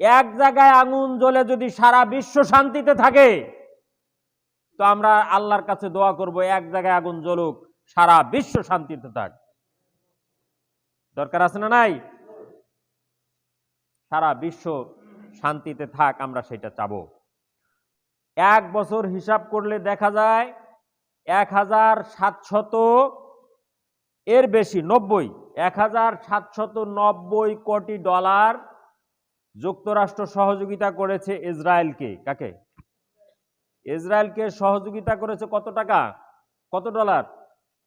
এক জায়গায় আগুন জ্বলে যদি সারা বিশ্ব শান্তিতে থাকে, তো আমরা আল্লাহর কাছে দোয়া করব, এক জায়গায় আগুন জ্বলুক, সারা বিশ্ব শান্তিতে থাক। দরকার আছে না নাই? সারা বিশ্ব শান্তিতে থাক, আমরা সেটা চাবো। এক বছর হিসাব করলে দেখা যায়, এক হাজার সাতশত এর বেশি, নব্বই। এক হাজার সাতশত নব্বই কোটি ডলার যুক্তরাষ্ট্র সহযোগিতা করেছে ইসরায়েলকে। কাকে? ইসরায়েলকে সহযোগিতা করেছে কত টাকা? কত ডলার?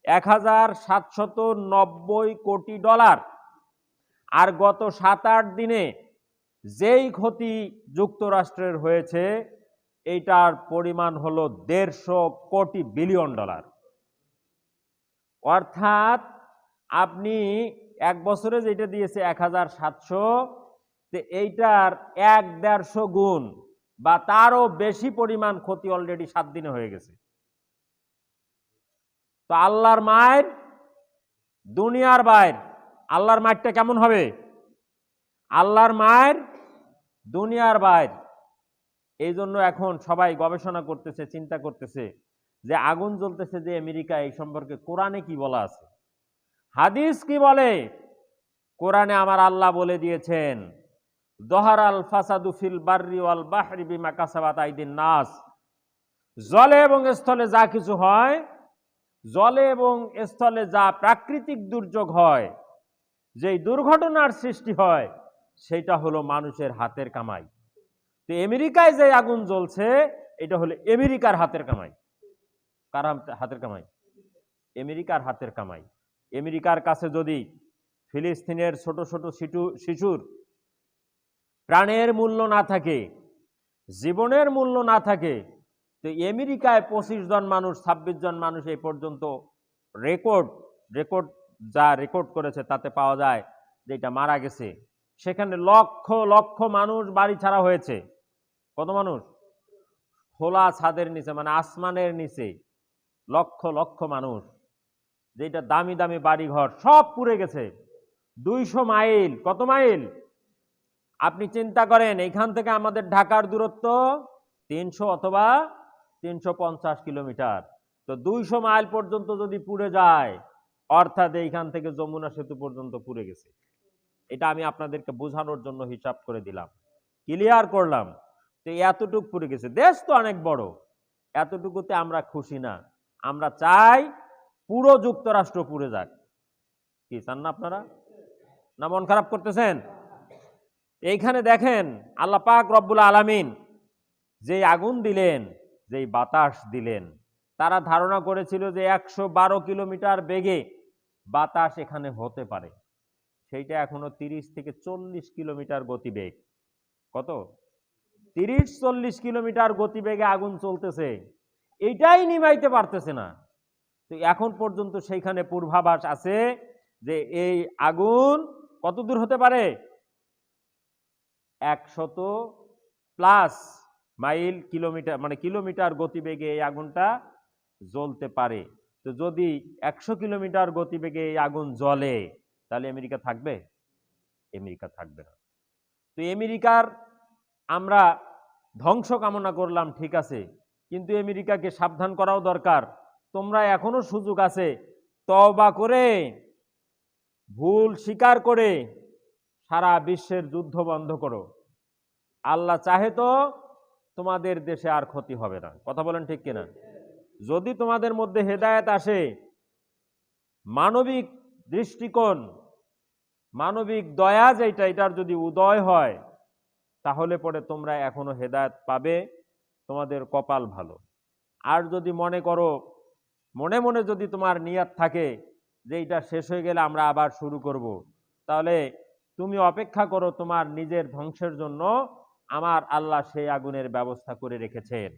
এক হাজার নব্বই কোটি ডলার। আর গত সাত আট দিনে যেই ক্ষতি যুক্তরাষ্ট্রের হয়েছে, এইটার পরিমাণ হলো দেড়শো কোটি বিলিয়ন ডলার। অর্থাৎ আপনি এক বছরে যেটা দিয়েছে, এক হাজার সাতশো এইটার এক দেড়শো গুণ বা তারও বেশি পরিমাণ ক্ষতি অলরেডি সাত দিনে হয়ে গেছে। তো আল্লাহর মায়ের, দুনিয়ার বাইর আল্লাহর মায়েরটা কেমন হবে? আল্লাহর মায়ের, দুনিয়ার বাইর এই জন্য এখন সবাই গবেষণা করতেছে, চিন্তা করতেছে যে আগুন জ্বলতেছে যে আমেরিকা, এই সম্পর্কে কোরআনে কি বলা আছে? হাদিস কি বলে? কোরআনে আমার আল্লাহ বলে দিয়েছেন দহার আল ফাসাদু ফিল বার্রি ওয়াল বাহরি বিমা কাসাবাত আইদিন নাস। জলে এবং স্থলে যা কিছু হয়, জলে এবং স্থলে যা প্রাকৃতিক দুর্যোগ হয়, যেই দুর্ঘটনার সৃষ্টি হয় সেটা হলো মানুষের হাতের কামাই। তো আমেরিকায় যে আগুন জ্বলছে, এটা হলো আমেরিকার হাতের কামাই। কার হাতের কামাই? আমেরিকার হাতের কামাই। আমেরিকার কাছে যদি ফিলিস্তিনের ছোট ছোট শিশু শিশুর প্রাণের মূল্য না থাকে, জীবনের মূল্য না থাকে, তো আমেরিকায় পঁচিশ জন মানুষ, ছাব্বিশ জন মানুষ এই পর্যন্ত রেকর্ড রেকর্ড যা রেকর্ড করেছে তাতে পাওয়া যায় যে এটা মারা গেছে। সেখানে লক্ষ লক্ষ মানুষ বাড়ি ছাড়া হয়েছে। কত মানুষ? খোলা ছাদের নিচে মানে আসমানের নিচে লক্ষ লক্ষ মানুষ। যেটা দামি দামি বাড়ি ঘর সব পুড়ে গেছে। দুইশো মাইল, কত মাইল? আপনি চিন্তা করেন এইখান থেকে আমাদের ঢাকার দূরত্ব তিনশো অথবা তিনশো পঞ্চাশ কিলোমিটার। তো দুইশো মাইল পর্যন্ত যদি পুড়ে যায়, অর্থাৎ এইখান থেকে যমুনা সেতু পর্যন্ত পুড়ে গেছে। এটা আমি আপনাদেরকে বোঝানোর জন্য হিসাব করে দিলাম। ক্লিয়ার করলাম তো এতটুকু পুড়ে গেছে। দেশ তো অনেক বড়, এতটুকুতে আমরা খুশি না। আমরা চাই পুরো যুক্তরাষ্ট্র পুড়ে যাক। কি চান না আপনারা? না, মন খারাপ করতেছেন? এইখানে দেখেন আল্লাহ পাক রব্বুল আলামিন যেই আগুন দিলেন, যেই বাতাস দিলেন, তারা ধারণা করেছিল যে একশো বারো কিলোমিটার বেগে বাতাস এখানে হতে পারে। সেইটা এখনও তিরিশ থেকে চল্লিশ কিলোমিটার গতিবেগ। কত? তিরিশ, চল্লিশ কিলোমিটার গতিবেগে আগুন চলতেছে। এটাই নিমাইতে পারতেছে না। তো এখন পর্যন্ত সেইখানে পূর্বাভাস আছে যে এই আগুন কত দূর হতে পারে? একশত প্লাস মাইল কিলোমিটার মানে কিলোমিটার গতিবেগে এই আগুনটা জ্বলতে পারে। তো যদি একশো কিলোমিটার গতিবেগে এই আগুন জ্বলে, তাহলে আমেরিকা থাকবে? আমেরিকা থাকবে না। তো আমেরিকার আমরা ধ্বংস কামনা করলাম, ঠিক আছে, কিন্তু আমেরিকাকে সাবধান করাও দরকার। তোমরা এখনও সুযোগ আছে, তওবা করে, ভুল স্বীকার করে সারা বিশ্বের যুদ্ধ বন্ধ করো। আল্লাহ চাহে তো তোমাদের দেশে আর ক্ষতি হবে না। কথা বলেন ঠিক কিনা? যদি তোমাদের মধ্যে হেদায়ত আসে, মানবিক দৃষ্টিকোণ, মানবিক দয়া যেটা এটার যদি উদয় হয়, তাহলে পরে তোমরা এখনও হেদায়ত পাবে, তোমাদের কপাল ভালো। আর যদি মনে করো, মনে মনে যদি তোমার নিয়াত থাকে যে এটা শেষ হয়ে গেলে আমরা আবার শুরু করব, তাহলে তুমি অপেক্ষা করো তোমার নিজের ধ্বংসের জন্য। আমার আল্লাহ সেই আগুনের ব্যবস্থা করে রেখেছেন।